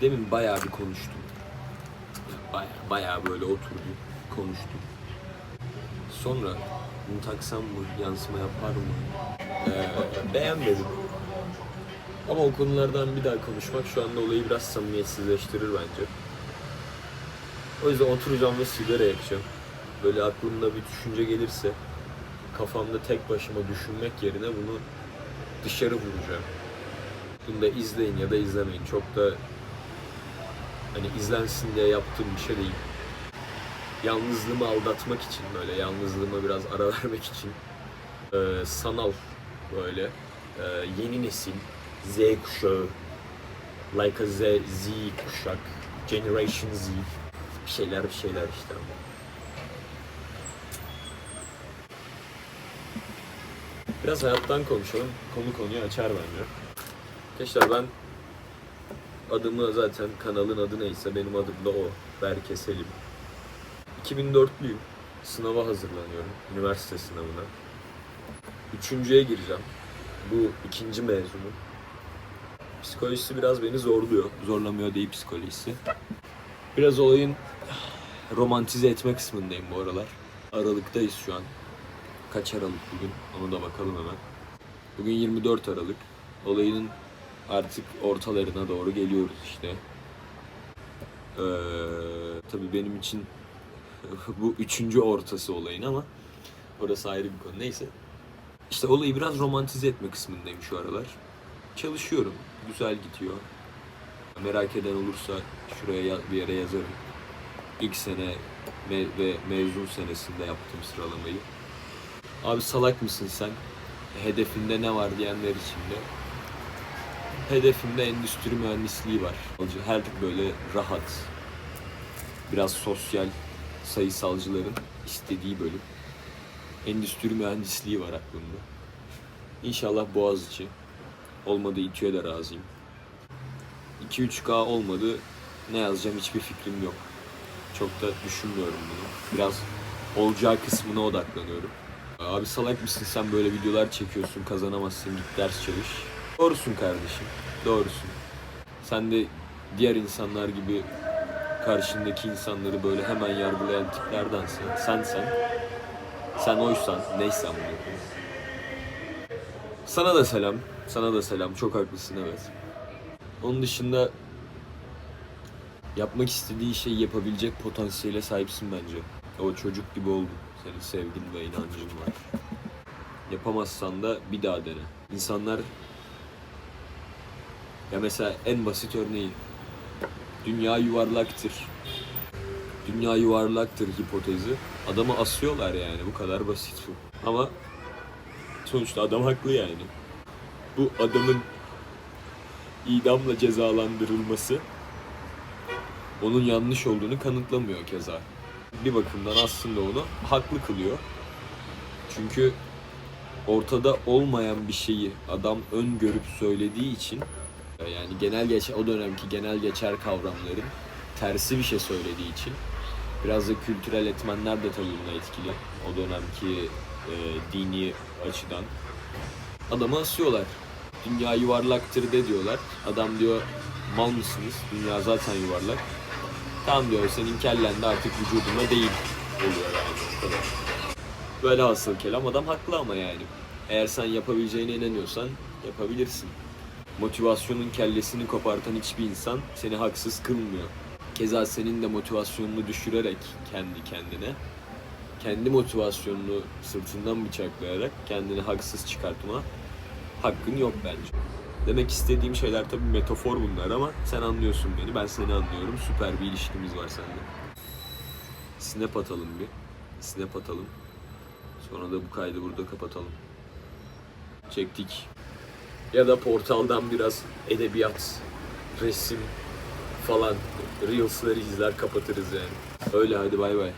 Demin bayağı bir konuştum. Bayağı, bayağı böyle oturduk, konuştuk. Sonra bunu taksam mı, yansıma yapar mı? Ee, beğenmedim. Ama o konulardan bir daha konuşmak şu anda olayı biraz samimiyetsizleştirir bence. O yüzden oturacağım ve sigara yakacağım. Böyle aklımda bir düşünce gelirse kafamda tek başıma düşünmek yerine bunu dışarı vuracağım. Bunu da izleyin ya da izlemeyin. Çok da hani izlensin diye yaptığım bir şey değil. Yalnızlığımı aldatmak için böyle yalnızlığıma biraz ara vermek için e, sanal böyle e, yeni nesil Z kuşağı like a Z, Z kuşak Generation Z bir şeyler bir şeyler işte Biraz hayattan konuşalım. Konu konuyu açar bence. Arkadaşlar ben adımı zaten kanalın adı neyse benim adım da o. Berke Selim. 2004'lüyüm. Sınava hazırlanıyorum. Üniversite sınavına. Üçüncüye gireceğim. Bu ikinci mezunum. Psikolojisi biraz beni zorluyor. Zorlamıyor değil psikolojisi. Biraz olayın romantize etme kısmındayım bu aralar. Aralıktayız şu an. Kaç Aralık bugün? Onu da bakalım hemen. Bugün 24 Aralık. Olayın artık ortalarına doğru geliyoruz işte. Ee, tabii benim için bu üçüncü ortası olayın ama orası ayrı bir konu. Neyse. İşte olayı biraz romantize etme kısmındayım şu aralar. Çalışıyorum. Güzel gidiyor. Merak eden olursa şuraya ya- bir yere yazarım. İlk sene me- ve mezun senesinde yaptım sıralamayı. Abi salak mısın sen? Hedefinde ne var diyenler için de. Hedefimde endüstri mühendisliği var. Her böyle rahat, biraz sosyal sayısalcıların istediği bölüm. Endüstri mühendisliği var aklımda. İnşallah Boğaziçi. Olmadı İTÜ'ye de razıyım. 2-3K olmadı ne yazacağım hiçbir fikrim yok. Çok da düşünmüyorum bunu. Biraz olacağı kısmına odaklanıyorum. Abi salak mısın sen böyle videolar çekiyorsun kazanamazsın git ders çalış. Doğrusun kardeşim doğrusun. Sen de diğer insanlar gibi karşındaki insanları böyle hemen yargılayan tiplerdensen sen sen sen oysan neysen bunu. Sana da selam. Sana da selam. Çok haklısın evet. Onun dışında yapmak istediği şeyi yapabilecek potansiyele sahipsin bence. O çocuk gibi oldun. Senin sevgin ve inancın var. Yapamazsan da bir daha dene. İnsanlar ya mesela en basit örneği dünya yuvarlaktır. Dünya yuvarlaktır hipotezi. Adamı asıyorlar yani bu kadar basit bu. Ama sonuçta adam haklı yani. Bu adamın idamla cezalandırılması onun yanlış olduğunu kanıtlamıyor keza. Bir bakımdan aslında onu haklı kılıyor. Çünkü ortada olmayan bir şeyi adam öngörüp söylediği için yani genel geçer o dönemki genel geçer kavramların tersi bir şey söylediği için biraz da kültürel etmenler de tabii buna etkili. O dönemki e, dini açıdan adamı asıyorlar. Dünya yuvarlaktır de diyorlar. Adam diyor mal mısınız? Dünya zaten yuvarlak. Tamam diyor senin kellen de artık vücuduna değil oluyor yani o kadar. Böyle hasıl kelam adam haklı ama yani. Eğer sen yapabileceğine inanıyorsan yapabilirsin. Motivasyonun kellesini kopartan hiçbir insan seni haksız kılmıyor. Keza senin de motivasyonunu düşürerek kendi kendine, kendi motivasyonunu sırtından bıçaklayarak kendini haksız çıkartma hakkın yok bence. Demek istediğim şeyler tabii metafor bunlar ama sen anlıyorsun beni, ben seni anlıyorum. Süper bir ilişkimiz var seninle. Snap atalım bir. Snap atalım. Sonra da bu kaydı burada kapatalım. Çektik. Ya da portaldan biraz edebiyat, resim falan Reels'ları izler kapatırız yani. Öyle hadi bay bay.